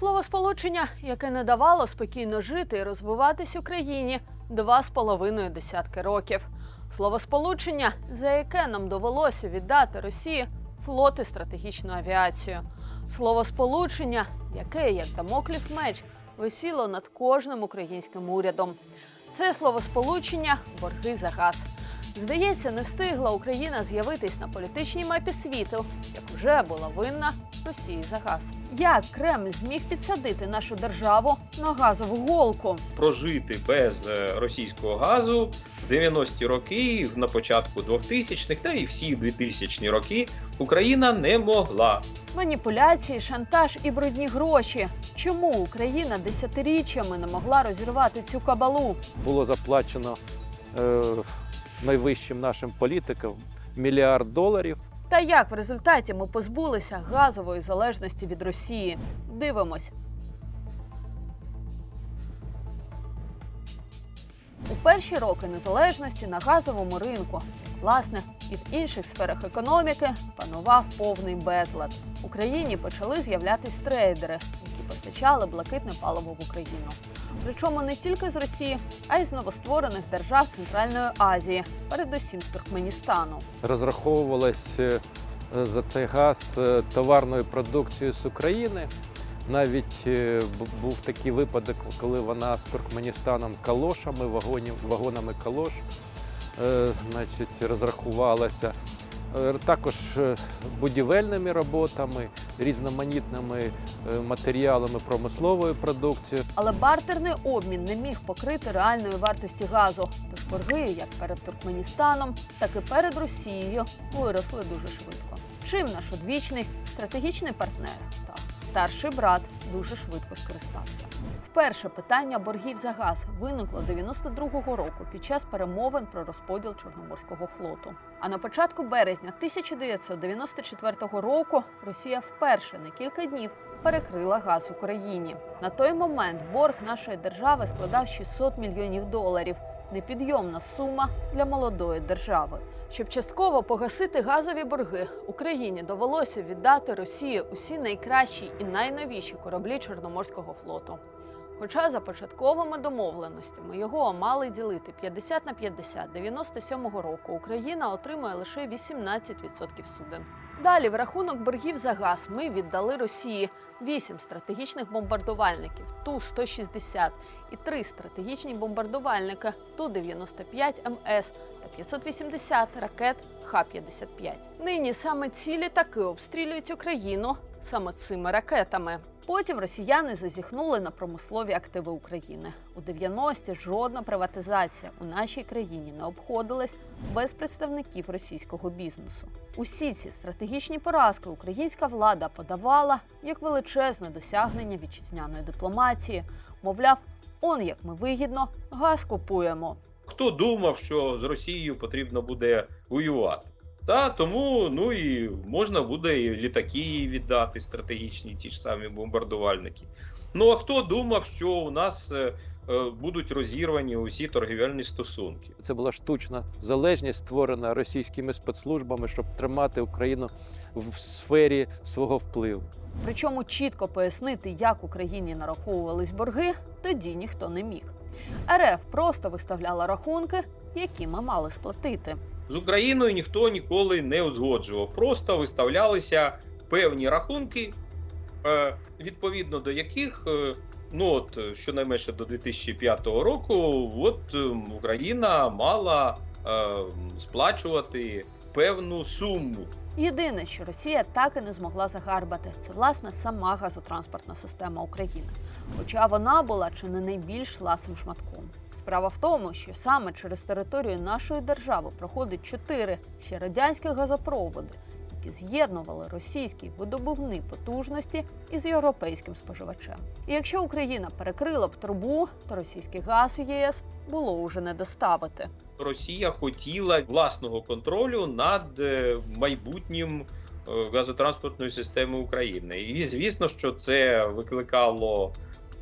Словосполучення, яке не давало спокійно жити і розвиватись Україні два з половиною десятки років. Словосполучення, за яке нам довелося віддати Росії флот і стратегічну авіацію. Словосполучення, яке, як дамоклів меч, висіло над кожним українським урядом. Це словосполучення борги за газ. Здається, не встигла Україна з'явитись на політичній мапі світу, як вже була винна Росії за газ. Як Кремль зміг підсадити нашу державу на газову голку? прожити без е, російського газу в 90-ті роки, на початку 2000-х та і всі 2000-ні роки Україна не могла. Маніпуляції, шантаж і брудні гроші. Чому Україна десятиріччями не могла розірвати цю кабалу? було заплачено е, найвищим нашим політикам мільярд доларів. Та як в результаті ми позбулися газової залежності від Росії? Дивимось. У перші роки незалежності на газовому ринку, власне і в інших сферах економіки, панував повний безлад. В Україні почали з'являтись трейдери, які постачали блакитне паливо в Україну. Причому не тільки з Росії, а й з новостворених держав Центральної Азії, передусім з Туркменістану. Розраховувалось е, за цей газ е, товарною продукцією з України. Навіть е, був такий випадок, коли вона з Туркменістаном калошами, вагонів, вагонами калош, значить, розрахувалася. Е, Також е, будівельними роботами, різноманітними е, матеріалами промислової продукції. Але бартерний обмін не міг покрити реальної вартості газу. Тож борги, як перед Туркменістаном, так і перед Росією, виросли дуже швидко. Чим наш одвічний стратегічний партнер та старший брат дуже швидко скористався. Вперше питання боргів за газ виникло 92-го року під час перемовин про розподіл Чорноморського флоту. А на початку березня 1994 року Росія вперше на кілька днів перекрила газ Україні. На той момент борг нашої держави складав 600 мільйонів доларів. Непідйомна сума для молодої держави. Щоб частково погасити газові борги, Україні довелося віддати Росії усі найкращі і найновіші кораблі Чорноморського флоту. Хоча за початковими домовленостями його мали ділити 50 на 50 97-го року, Україна отримує лише 18% суден. Далі в рахунок боргів за газ ми віддали Росії 8 стратегічних бомбардувальників Ту-160 і 3 стратегічні бомбардувальники Ту-95 МС та 580 ракет Х-55. Нині саме ці літаки обстрілюють Україну саме цими ракетами. Потім росіяни зазіхнули на промислові активи України. У 90-ті жодна приватизація у нашій країні не обходилась без представників російського бізнесу. Усі ці стратегічні поразки українська влада подавала як величезне досягнення вітчизняної дипломатії. Мовляв, он як ми вигідно газ купуємо. Хто думав, що з Росією потрібно буде воювати? Та тому ну і можна буде і літаки віддати стратегічні, ті ж самі бомбардувальники. Ну а хто думав, що у нас е, е, будуть розірвані усі торгівельні стосунки? Це була штучна залежність, створена російськими спецслужбами, щоб тримати Україну в сфері свого впливу. Причому чітко пояснити, як Україні нараховувались борги, тоді ніхто не міг. РФ просто виставляла рахунки, які ми мали сплатити. З Україною ніхто ніколи не узгоджував. Просто виставлялися певні рахунки, е, відповідно до яких, е, ну от щонайменше до 2005 року, от е, Україна мала е, сплачувати певну суму. Єдине, що Росія так і не змогла загарбати, це власне сама газотранспортна система України. Хоча вона була чи не найбільш ласим шматком. Справа в тому, що саме через територію нашої держави проходить чотири ще радянські газопроводи, які з'єднували російські видобувні потужності із європейським споживачем. І якщо Україна перекрила б трубу, то російський газ у єС було уже не доставити. Росія хотіла власного контролю над е, майбутнім е, газотранспортної системи України. І звісно, що це викликало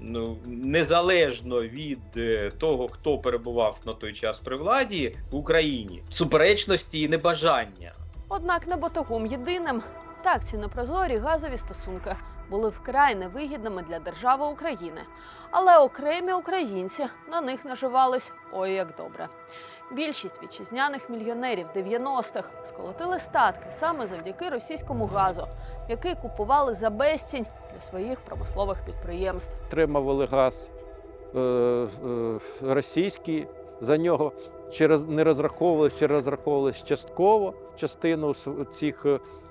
ну, незалежно від е, того, хто перебував на той час при владі в Україні, суперечності і небажання. Однак не батогом єдиним. Так, ці непрозорі газові стосунки були вкрай невигідними для держави України, але окремі українці на них наживались ой як добре. Більшість вітчизняних мільйонерів 90-х сколотили статки саме завдяки російському газу, який купували за безцінь для своїх промислових підприємств. Отримували газ е, е, російський, за нього через не розраховувалися, чи розраховувалися частково. Частину цих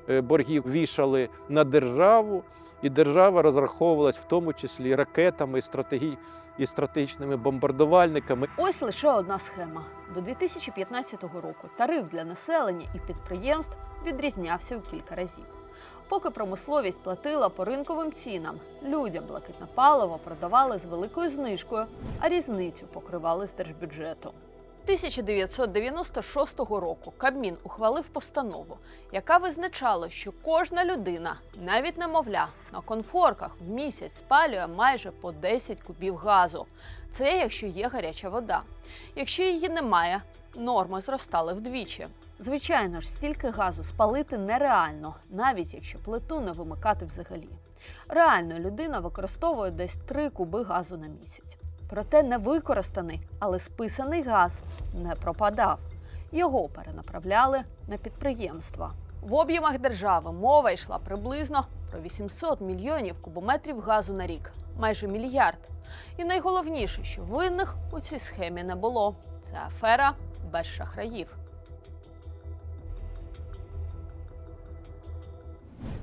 е, боргів вішали на державу, і держава розраховувалась в тому числі ракетами, і, стратегі... і стратегічними бомбардувальниками. Ось лише одна схема. До 2015 року тариф для населення і підприємств відрізнявся у кілька разів. Поки промисловість платила по ринковим цінам, людям блакитне паливо продавали з великою знижкою, а різницю покривали з держбюджету. 1996 року Кабмін ухвалив постанову, яка визначала, що кожна людина, навіть немовля, на конфорках в місяць спалює майже по 10 кубів газу. Це якщо є гаряча вода. Якщо її немає, норми зростали вдвічі. Звичайно ж, стільки газу спалити нереально, навіть якщо плиту не вимикати взагалі. Реально людина використовує десь 3 куби газу на місяць. Проте невикористаний, але списаний газ не пропадав. Його перенаправляли на підприємства. В об'ємах держави мова йшла приблизно про 800 мільйонів кубометрів газу на рік, майже мільярд. І найголовніше, що винних у цій схемі не було. Це афера без шахраїв.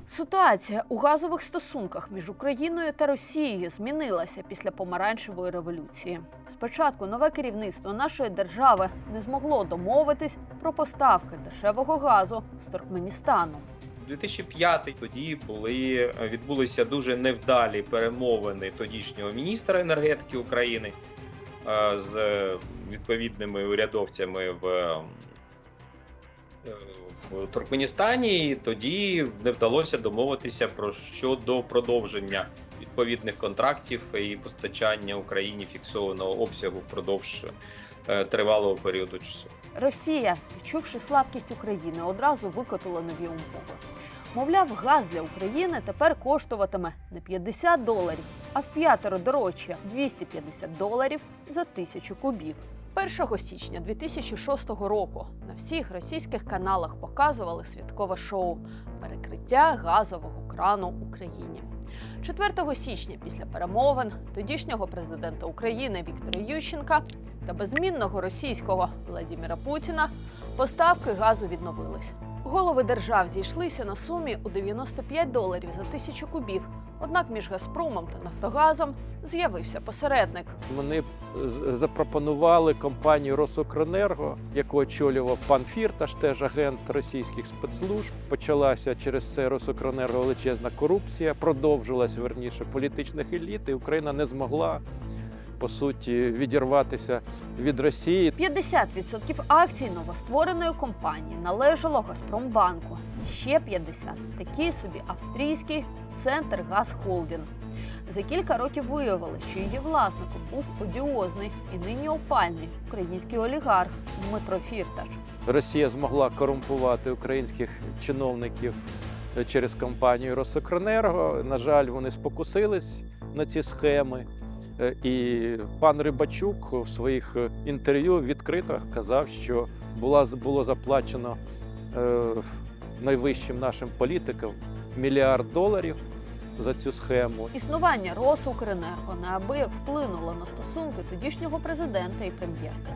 Ситуація у газових стосунках між Україною та Росією змінилася після помаранчевої революції. Спочатку нове керівництво нашої держави не змогло домовитись про поставки дешевого газу з Туркменістану. 2005 тоді були відбулися дуже невдалі перемовини тодішнього міністра енергетики України е, з відповідними урядовцями в, е, Туркменістані. І тоді не вдалося домовитися про щодо продовження відповідних контрактів і постачання Україні фіксованого обсягу впродовж е, тривалого періоду часу. Росія, відчувши слабкість України, одразу викотила нові умови. Мовляв, газ для України тепер коштуватиме не 50 доларів, а в п'ятеро дорожче 250 доларів за тисячу кубів. 1 січня 2006 року на всіх російських каналах показували святкове шоу Перекриття газового крану Україні. 4 січня після перемовин тодішнього президента України Віктора Ющенка та безмінного російського Владіміра Путіна поставки газу відновились. Голови держав зійшлися на сумі у 95 доларів за тисячу кубів. Однак між Газпромом та Нафтогазом з'явився посередник. Вони запропонували компанію Росукренерго, яку очолював пан Фірташ, теж агент російських спецслужб. Почалася через це Росукренерго величезна корупція, продовжилась верніше політичних еліт, і Україна не змогла по суті відірватися від Росії. 50% акцій новоствореної компанії належало Газпромбанку. Ще 50 – такий собі австрійський центр Газхолдінг. За кілька років виявили, що її власником був одіозний і нині опальний український олігарх Дмитро Фірташ. Росія змогла корумпувати українських чиновників е, через компанію Росукренерго. На жаль, вони спокусились на ці схеми. Е, І пан Рибачук в своїх е, інтерв'ю відкрито казав, що була, було заплачено е, найвищим нашим політикам мільярд доларів за цю схему. Існування Росукренерго неабияк вплинуло на стосунки тодішнього президента і прем'єрки.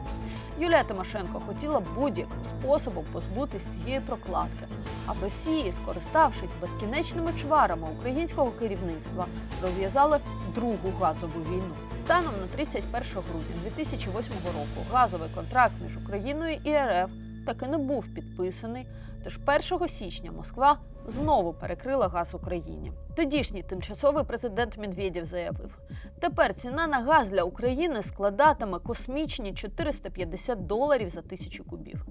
Юлія Тимошенко хотіла будь-яким способом позбутись цієї прокладки. А в Росії, скориставшись безкінечними чварами українського керівництва, розв'язали другу газову війну. Станом на 31 грудня 2008 року газовий контракт між Україною і РФ таки не був підписаний. Тож 1 січня Москва знову перекрила газ Україні. Тодішній тимчасовий президент Медведєв заявив: тепер ціна на газ для України складатиме космічні 450 доларів за тисячу кубів.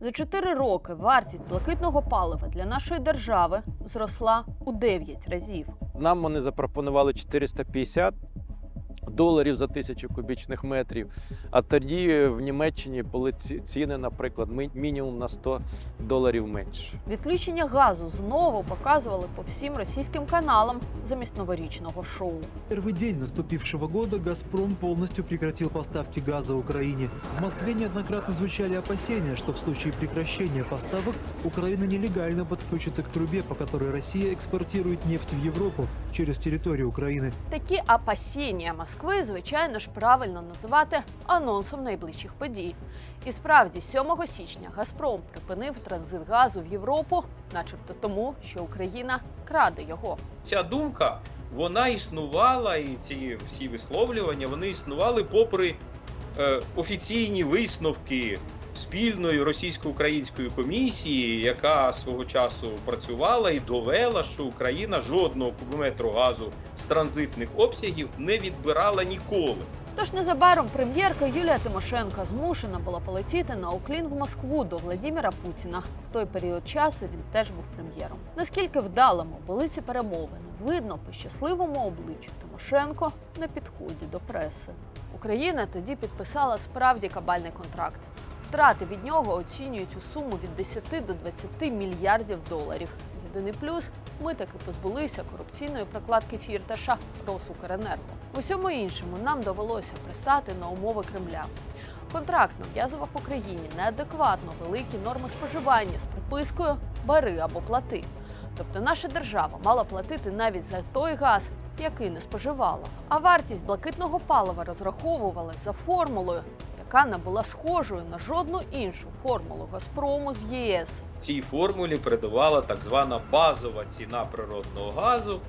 За 4 роки вартість блакитного палива для нашої держави зросла у 9 разів. Нам вони запропонували 450 доларів за тисячу кубічних метрів. А тоді в Німеччині були ці- ціни, наприклад, ми- мінімум на 100 доларів менше. Відключення газу знову показували по всім російським каналам замість новорічного шоу. Первый день наступившего года «Газпром» полностью прекратил поставки газа Украине. В Москве неоднократно звучали опасения, что в случае прекращения поставок Украина нелегально подключится к трубе, по которой Россия экспортирует нефть в Европу через территорию Украины. Такі опасіння Москви, звичайно ж, правильно називати анонсом найближчих подій. І справді, 7 січня Газпром припинив транзит газу в Європу, начебто тому, що Україна краде його. Ця думка вона існувала, і ці всі висловлювання вони існували попри е, офіційні висновки спільної російсько-української комісії, яка свого часу працювала і довела, що Україна жодного кубометру газу з транзитних обсягів не відбирала ніколи. Тож незабаром прем'єрка Юлія Тимошенко змушена була полетіти на Уклін в Москву до Владіміра Путіна. В той період часу він теж був прем'єром. Наскільки вдалими були ці перемовини, видно по щасливому обличчю Тимошенко на підході до преси. Україна тоді підписала справді кабальний контракт. Втрати від нього оцінюють у суму від 10 до 20 мільярдів доларів. Єдиний плюс ми таки позбулися корупційної прокладки фірташа Росукренерго. Усьому іншому нам довелося пристати на умови Кремля. Контракт нав'язував Україні неадекватно великі норми споживання з припискою бери або плати. Тобто наша держава мала платити навіть за той газ, який не споживала. А вартість блакитного палива розраховували за формулою, яка не була схожою на жодну іншу формулу Газпрому з ЄС. Цій формулі передувала так звана базова ціна природного газу,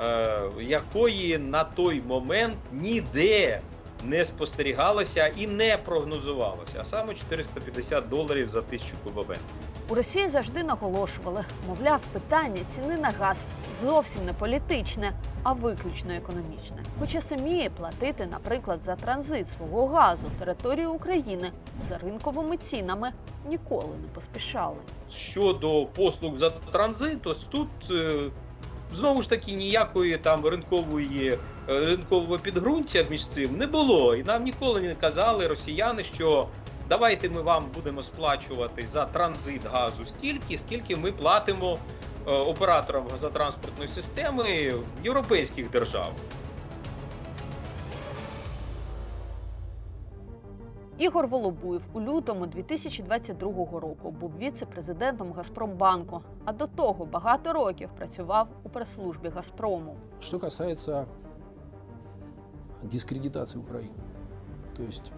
е, якої на той момент ніде не спостерігалося і не прогнозувалося, а саме 450 доларів за тисячу кубометрів. У Росії завжди наголошували, мовляв, питання ціни на газ зовсім не політичне, а виключно економічне. Хоча самі платити, наприклад, за транзит свого газу територію України за ринковими цінами ніколи не поспішали. Щодо послуг за транзит, ось тут е, знову ж таки ніякої там ринкової е, ринкового підґрунтя між цим не було. І нам ніколи не казали росіяни, що давайте ми вам будемо сплачувати за транзит газу стільки, скільки ми платимо е, операторам газотранспортної системи європейських держав. Ігор Волобуєв у лютому 2022 року був віце-президентом Газпромбанку, а до того багато років працював у прес-службі Газпрому. Что касается дискредитации Украины, то есть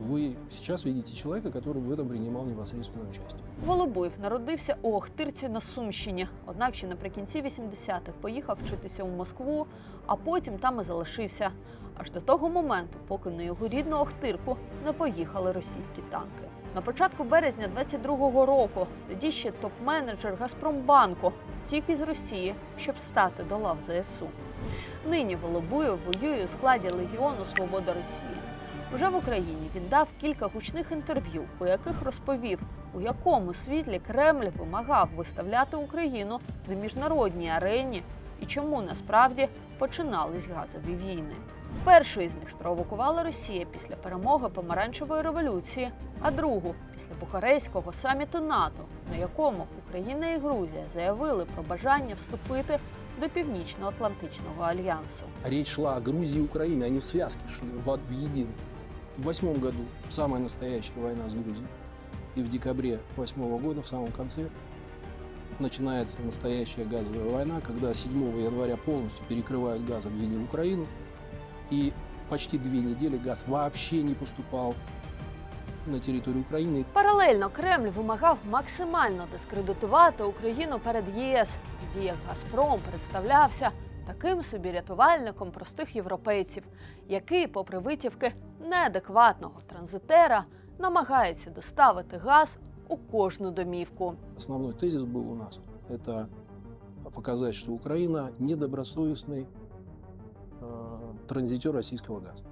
вы сейчас видите человека, который в этом принимал непосредственное участие. Волобуєв народився у Охтирці на Сумщині, однак ще наприкінці 80-х поїхав вчитися у Москву, а потім там і залишився. Аж до того моменту, поки на його рідну Охтирку не поїхали російські танки. На початку березня 22-го року тоді ще топ-менеджер Газпромбанку втік із Росії, щоб стати до лав ЗСУ. Нині Волобуєв воює у складі Легіону Свобода Росії. Уже в Україні він дав кілька гучних інтерв'ю, у яких розповів, у якому світлі Кремль вимагав виставляти Україну на міжнародній арені і чому насправді починались газові війни. Першу з них спровокувала Росія після перемоги помаранчевої революції, а другу після Бухарейського саміту НАТО, на якому Україна і Грузія заявили про бажання вступити до Північно-Атлантичного альянсу. Речь шла о Грузии и Украине, они в связке шли, в, едино. В восьмом году самая настоящая война с Грузией. И в декабре восьмого года, в самом конце, начинается настоящая газовая война, когда 7 января полностью перекрывают газ, обвинив Украину. И почти две недели газ вообще не поступал на территорию Украины. Паралельно Кремль вимагав максимально дискредитувати Україну перед ЄС, тоді як Газпром представлявся таким собі рятувальником простих європейців, який, попри витівки неадекватного транзитера, намагається доставити газ у кожну домівку. Основной тезис был у нас – это показать, что Украина недобросовестный э, транзитер российского газа.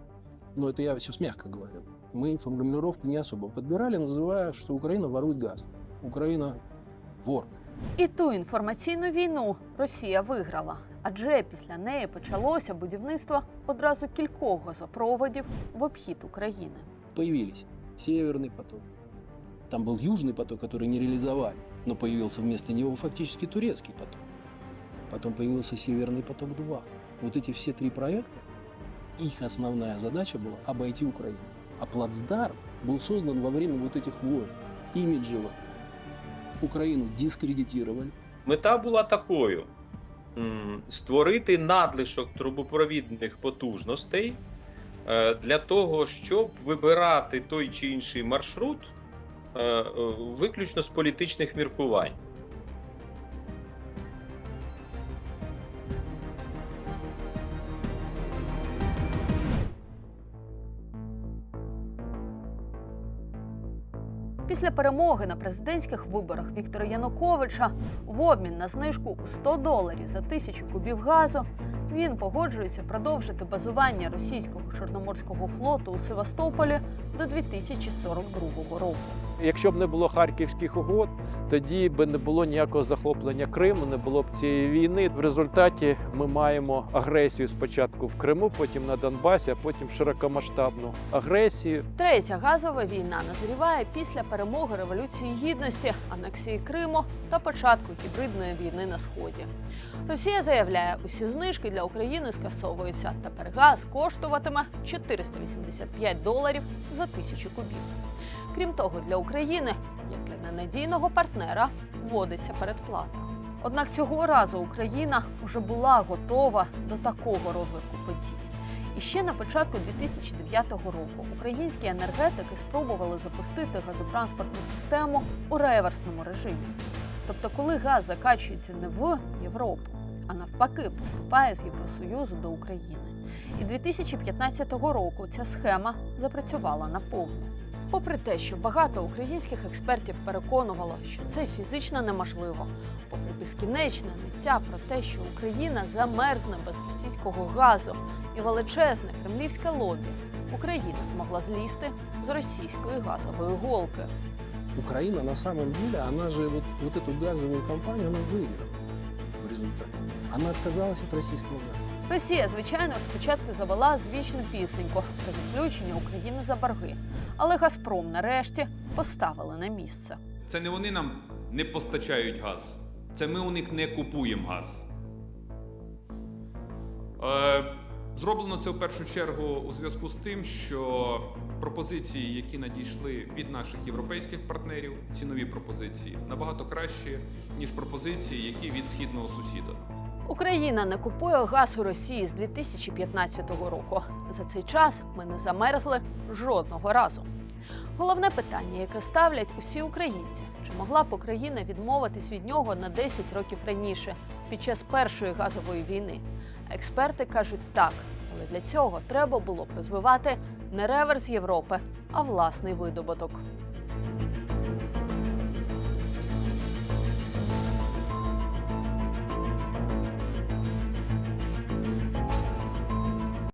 Но это я сейчас мягко говорю. Мы формулировку не особо подбирали, называя, что Украина ворует газ. Украина вор. І ту інформаційну війну Росія виграла. Адже після неї почалося будівництво одразу кількох газопроводів в обхід України. Появились Северный поток. Там был Южный поток, который не реализовали, но появился вместо него фактически турецкий поток. Потом появился Северный поток-2. Вот эти все три проекта, их основная задача была обойти Украину. А плацдарм был создан во время вот этих войн. Имиджево. Украину дискредитировали, Мета була такою: м, створити надлишок трубопровідних потужностей е, для того, щоб вибирати той чи інший маршрут е, е, виключно з політичних міркувань. Після перемоги на президентських виборах Віктора Януковича в обмін на знижку у 100 доларів за тисячу кубів газу він погоджується продовжити базування російського чорноморського флоту у Севастополі до 2042 року. Якщо б не було харківських угод, тоді б не було ніякого захоплення Криму, не було б цієї війни. В результаті ми маємо агресію спочатку в Криму, потім на Донбасі, а потім широкомасштабну агресію. Третя газова війна назріває після перемоги Революції Гідності, анексії Криму та початку гібридної війни на сході. Росія заявляє, усі знижки для України скасовуються. Тепер газ коштуватиме 485 доларів за тисячу кубів. Крім того, для України, як для ненадійного партнера, вводиться передплата. Однак цього разу Україна вже була готова до такого розвитку подій. І ще на початку 2009 року українські енергетики спробували запустити газотранспортну систему у реверсному режимі. Тобто, коли газ закачується не в Європу, а навпаки, поступає з Євросоюзу до України. І 2015 року ця схема запрацювала наповну. Попри те, що багато українських експертів переконувало, що це фізично неможливо, попри безкінечне ниття про те, що Україна замерзне без російського газу і величезне кремлівське лобі, Україна змогла злізти з російської газової голки. Украина на самом деле, она же вот, вот эту газовую компанию, она выиграла в результате. Она отказалась от российского газа. Росія, звичайно спочатку завела звічну пісеньку про відключення України за борги, але Газпром нарешті поставили на місце. Це не вони нам не постачають газ. Це ми у них не купуємо газ. Е, зроблено це в першу чергу у зв'язку з тим, що пропозиції, які надійшли від наших європейських партнерів, цінові пропозиції, набагато кращі, ніж пропозиції, які від східного сусіда. Україна не купує газ у Росії з 2015 року. За цей час ми не замерзли жодного разу. Головне питання, яке ставлять усі українці: чи могла б Україна відмовитись від нього на 10 років раніше, під час першої газової війни? Експерти кажуть так, але для цього треба було б розвивати не реверс Європи, а власний видобуток.